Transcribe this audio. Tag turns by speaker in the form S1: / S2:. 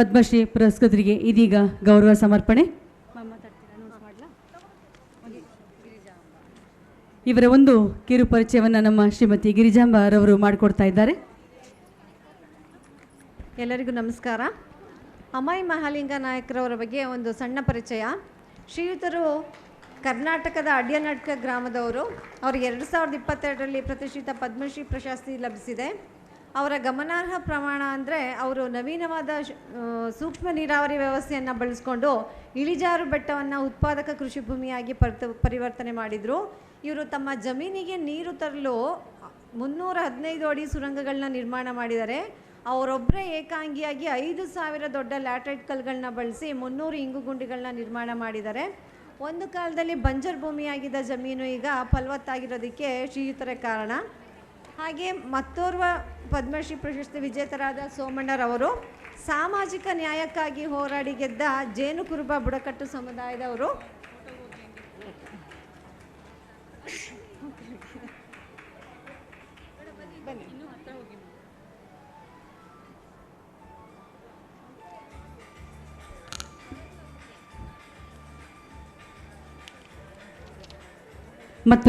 S1: ಪದ್ಮಶ್ರೀ ಪುರಸ್ಕೃತರಿಗೆ ಇದೀಗ ಗೌರವ ಸಮರ್ಪಣೆ. ಇವರ ಒಂದು ಕಿರು ಪರಿಚಯವನ್ನು ನಮ್ಮ ಶ್ರೀಮತಿ ಗಿರಿಜಾಂಬರವರು ಮಾಡಿಕೊಡ್ತಾ ಇದ್ದಾರೆ.
S2: ಎಲ್ಲರಿಗೂ ನಮಸ್ಕಾರ. ಅಮಾಯಿ ಮಹಾಲಿಂಗ ನಾಯಕರವರ ಬಗ್ಗೆ ಒಂದು ಸಣ್ಣ ಪರಿಚಯ. ಶ್ರೀಯುತರು ಕರ್ನಾಟಕದ ಅಡ್ಯನಾಟಕ ಗ್ರಾಮದವರು. ಅವ್ರಿಗೆ ಎರಡು ಸಾವಿರದ ಇಪ್ಪತ್ತೆರಡರಲ್ಲಿ ಪ್ರತಿಷ್ಠಿತ ಪದ್ಮಶ್ರೀ ಪ್ರಶಸ್ತಿ ಲಭಿಸಿದೆ. ಅವರ ಗಮನಾರ್ಹ ಪ್ರಮಾಣ ಅಂದರೆ ಅವರು ನವೀನವಾದ ಸೂಕ್ಷ್ಮ ನೀರಾವರಿ ವ್ಯವಸ್ಥೆಯನ್ನು ಬಳಸ್ಕೊಂಡು ಇಳಿಜಾರು ಬೆಟ್ಟವನ್ನು ಉತ್ಪಾದಕ ಕೃಷಿ ಭೂಮಿಯಾಗಿ ಪರಿವರ್ತನೆ ಮಾಡಿದರು. ಇವರು ತಮ್ಮ ಜಮೀನಿಗೆ ನೀರು ತರಲು ಮುನ್ನೂರ ಹದಿನೈದು ಅಡಿ ಸುರಂಗಗಳನ್ನ ನಿರ್ಮಾಣ ಮಾಡಿದ್ದಾರೆ. ಅವರೊಬ್ಬರೇ ಏಕಾಂಗಿಯಾಗಿ ಐದು ಸಾವಿರ ದೊಡ್ಡ ಲ್ಯಾಟರೈಟ್ ಕಲ್ಗಳನ್ನ ಬಳಸಿ ಮುನ್ನೂರು ಇಂಗು ಗುಂಡಿಗಳನ್ನ ನಿರ್ಮಾಣ ಮಾಡಿದ್ದಾರೆ. ಒಂದು ಕಾಲದಲ್ಲಿ ಬಂಜರ್ ಭೂಮಿಯಾಗಿದ್ದ ಜಮೀನು ಈಗ ಫಲವತ್ತಾಗಿರೋದಕ್ಕೆ ಶ್ರೀಯುತರ ಕಾರಣ. ಹಾಗೆ ಮತ್ತೋರ್ವ ಪದ್ಮಶ್ರೀ ಪ್ರಶಸ್ತಿ ವಿಜೇತರಾದ ಸೋಮಣ್ಣರವರು ಸಾಮಾಜಿಕ ನ್ಯಾಯಕ್ಕಾಗಿ ಹೋರಾಡಿ ಗೆದ್ದ ಜೇನು ಕುರುಬ ಬುಡಕಟ್ಟು ಸಮುದಾಯದವರು.
S1: ಮತ್ತೊಮ್ಮೆ